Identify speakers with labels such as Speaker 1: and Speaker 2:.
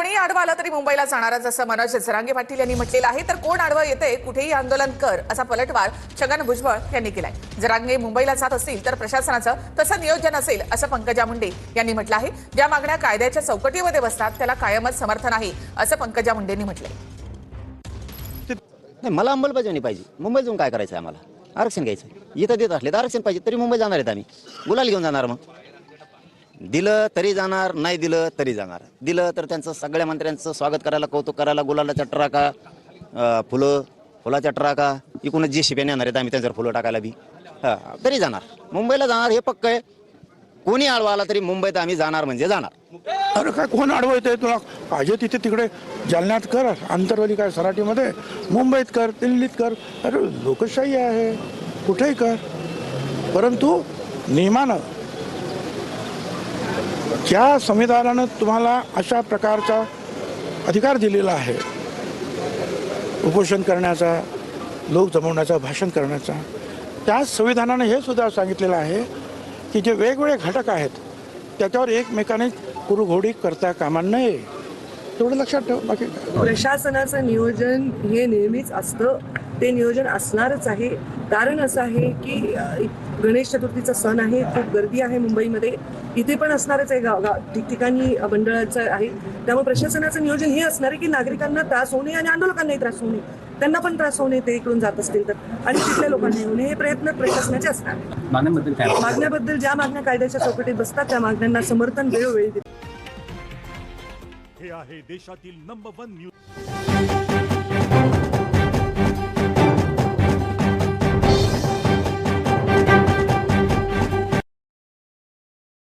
Speaker 1: कोणीही आडवा आला तरी मुंबईला जाणारच असं मनोज जरांगे पाटील यांनी म्हटलेलं आहे. तर कोण आडवं येते कुठेही आंदोलन कर असा पलटवार छगन भुजबळ यांनी केलाय. जरांगे मुंबईला जात असतील तर प्रशासनाचं तसं नियोजन असेल असं पंकजा मुंडे यांनी म्हटलं आहे. ज्या मागण्या कायद्याच्या चौकटीमध्ये बसतात त्याला कायमच समर्थन आहे असं पंकजा मुंडेंनी म्हटलंय.
Speaker 2: मला अंमलबजावणी पाहिजे. मुंबईत जाऊन काय करायचं आहे आम्हाला? आरक्षण घ्यायचं इथं देत असले तर आरक्षण पाहिजे तरी मुंबई जाणार आहेत आम्ही. गुलाल घेऊन जाणार मग. दिलं तरी जाणार नाही दिलं तरी जाणार. दिलं तर त्यांचं सगळ्या मंत्र्यांचं स्वागत करायला कौतुक करायला गुलालाच्या ट्राका फुलं फुलाच्या ट्राका. इकडूनच जे शिप्याने येणार आहेत आम्ही त्यांच्यावर फुलं टाकायला बी. हां तरी जाणार. मुंबईला जाणार हे पक्क आहे. कोणी आळवा आला तरी मुंबईत आम्ही जाणार म्हणजे जाणार.
Speaker 3: अरे काय कोण अडवत तुला? पाहिजे तिथे तिकडे जालन्यात कर आंतरवाली काय सराटीमध्ये. मुंबईत कर दिल्लीत कर. अरे लोकशाही आहे. कुठेही कर. परंतु नियमानं ज्या संविधानानं तुम्हाला अशा प्रकारचा अधिकार दिलेला आहे. उपोषण करण्याचा लोक जमवण्याचा भाषण करण्याचा. त्या संविधानानं हे सुद्धा सांगितलेलं आहे की जे वेगवेगळे घटक आहेत त्याच्यावर एकमेकाने कुरुघोडी करता कामा नये. तेवढं लक्षात ठेव बाकी
Speaker 4: प्रशासनाचं नियोजन हे नेहमीच असतं. ते नियोजन असणारच आहे. कारण असं आहे की गणेश चतुर्थीचा सण आहे खूप गर्दी आहे मुंबईमध्ये. इथे पण असणारच आहे गाव गाव- ठिकठिकाणी मंडळाचं आहे. त्यामुळे प्रशासनाचं नियोजन हे असणार आहे की नागरिकांना त्रास होऊ नये आणि आंदोलकांनाही त्रास होऊ नये. त्यांना पण त्रास होऊ नये ते इकडून जात असतील तर. आणि तिथल्या लोकांना होऊ नये. हे प्रयत्न प्रशासनाचे असणार. मागण्याबद्दल ज्या मागण्या कायद्याच्या चौकटीत बसतात त्या मागण्यांना समर्थन वेळोवेळी देतात.
Speaker 5: हे आहे देशातील नंबर वन न्यूज